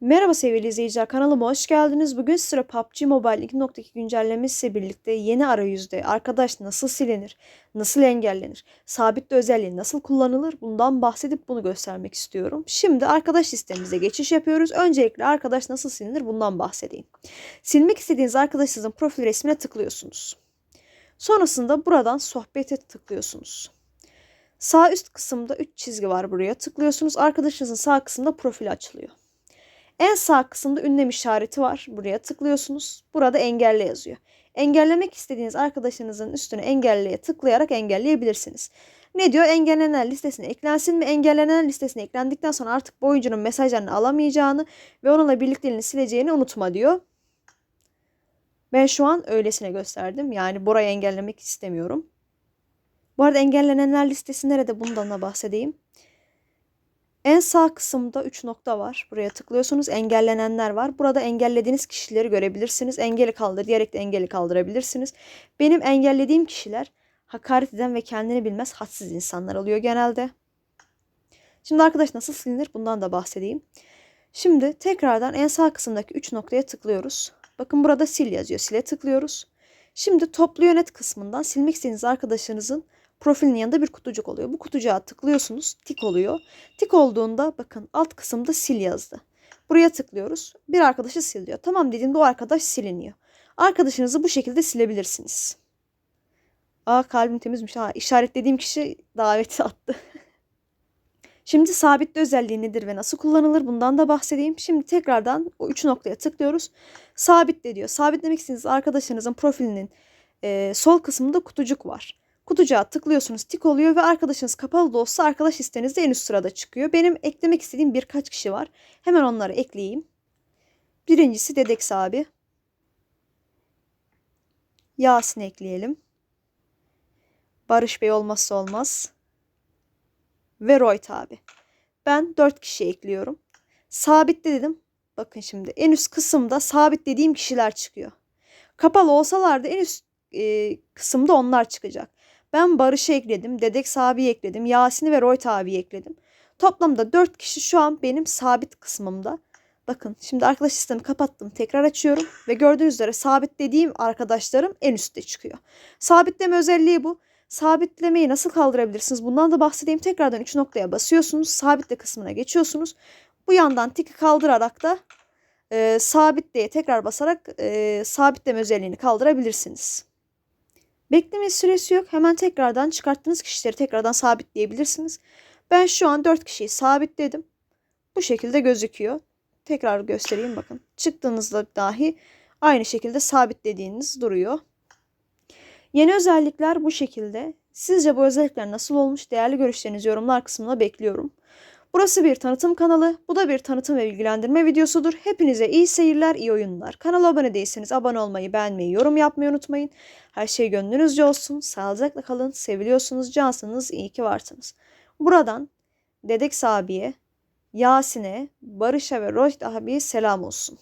Merhaba sevgili izleyiciler kanalıma hoş geldiniz. Bugün sıra PUBG Mobile 2.2 güncellemesi birlikte yeni arayüzde arkadaş nasıl silinir, nasıl engellenir, sabit özelliği nasıl kullanılır bundan bahsedip bunu göstermek istiyorum. Şimdi arkadaş listemize geçiş yapıyoruz. Öncelikle arkadaş nasıl silinir bundan bahsedeyim. Silmek istediğiniz arkadaşınızın profil resmine tıklıyorsunuz. Sonrasında buradan sohbete tıklıyorsunuz. Sağ üst kısımda 3 çizgi var buraya tıklıyorsunuz. Arkadaşınızın sağ kısmında profili açılıyor. En sağ kısımda ünlem işareti var. Buraya tıklıyorsunuz. Burada engelle yazıyor. Engellemek istediğiniz arkadaşınızın üstüne engelleye tıklayarak engelleyebilirsiniz. Ne diyor? Engellenen listesine eklensin mi? Engellenen listesine eklendikten sonra artık bu oyuncunun mesajlarını alamayacağını ve onunla birlikteliğini sileceğini unutma diyor. Ben şu an öylesine gösterdim. Yani burayı engellemek istemiyorum. Bu arada engellenenler listesi nerede? Bundan da bahsedeyim. En sağ kısımda 3 nokta var. Buraya tıklıyorsunuz. Engellenenler var. Burada engellediğiniz kişileri görebilirsiniz. Engeli kaldır diyerek de engeli kaldırabilirsiniz. Benim engellediğim kişiler hakaret eden ve kendini bilmez hadsiz insanlar oluyor genelde. Şimdi arkadaş nasıl silinir bundan da bahsedeyim. Şimdi tekrardan en sağ kısımdaki 3 noktaya tıklıyoruz. Bakın burada sil yazıyor. Sile tıklıyoruz. Şimdi toplu yönet kısmından silmek istediğiniz arkadaşınızın profilin yanında bir kutucuk oluyor. Bu kutucuğa tıklıyorsunuz. Tik oluyor. Tik olduğunda bakın alt kısımda sil yazdı. Buraya tıklıyoruz. Bir arkadaşı sil diyor. Tamam dediğimde o arkadaş siliniyor. Arkadaşınızı bu şekilde silebilirsiniz. Aa kalbim temizmiş. Ha işaretlediğim kişi daveti attı. Şimdi sabitle özelliği nedir ve nasıl kullanılır bundan da bahsedeyim. Şimdi tekrardan o üç noktaya tıklıyoruz. Sabitle diyor. Sabitlemek istediğiniz arkadaşınızın profilinin e, sol kısmında kutucuk var. Kutucuğa tıklıyorsunuz tik oluyor ve arkadaşınız kapalı da olsa arkadaş listenizde en üst sırada çıkıyor. Benim eklemek istediğim birkaç kişi var. Hemen onları ekleyeyim. Birincisi Dedex abi. Yasin ekleyelim. Barış Bey olmazsa olmaz. Ve Royt abi. Ben 4 kişi ekliyorum. Sabitle dedim. Bakın şimdi en üst kısımda sabit dediğim kişiler çıkıyor. Kapalı olsalardı en üst e, kısımda onlar çıkacak. Ben Barış'ı ekledim, Dedek abi ekledim, Yasin'i ve Royt abi ekledim. Toplamda 4 kişi şu an benim sabit kısmımda. Bakın şimdi arkadaş sistemi kapattım. Tekrar açıyorum ve gördüğünüz üzere sabit dediğim arkadaşlarım en üstte çıkıyor. Sabitleme özelliği bu. Sabitlemeyi nasıl kaldırabilirsiniz? Bundan da bahsedeyim. Tekrardan 3 noktaya basıyorsunuz. Sabitle kısmına geçiyorsunuz. Bu yandan tiki kaldırarak da e, sabitleye tekrar basarak e, sabitleme özelliğini kaldırabilirsiniz. Bekleme süresi yok. Hemen tekrardan çıkarttığınız kişileri tekrardan sabitleyebilirsiniz. Ben şu an 4 kişiyi sabitledim. Bu şekilde gözüküyor. Tekrar göstereyim bakın. Çıktığınızda dahi aynı şekilde sabitlediğiniz duruyor. Yeni özellikler bu şekilde. Sizce bu özellikler nasıl olmuş? Değerli görüşlerinizi yorumlar kısmına bekliyorum. Burası bir tanıtım kanalı. Bu da bir tanıtım ve bilgilendirme videosudur. Hepinize iyi seyirler, iyi oyunlar. Kanala abone değilseniz abone olmayı, beğenmeyi, yorum yapmayı unutmayın. Her şey gönlünüzce olsun. Sağlıcakla kalın. Seviliyorsunuz, cansınız, iyi ki varsınız. Buradan Dedek abiye, Yasin'e, Barış'a ve Roşt abiye selam olsun.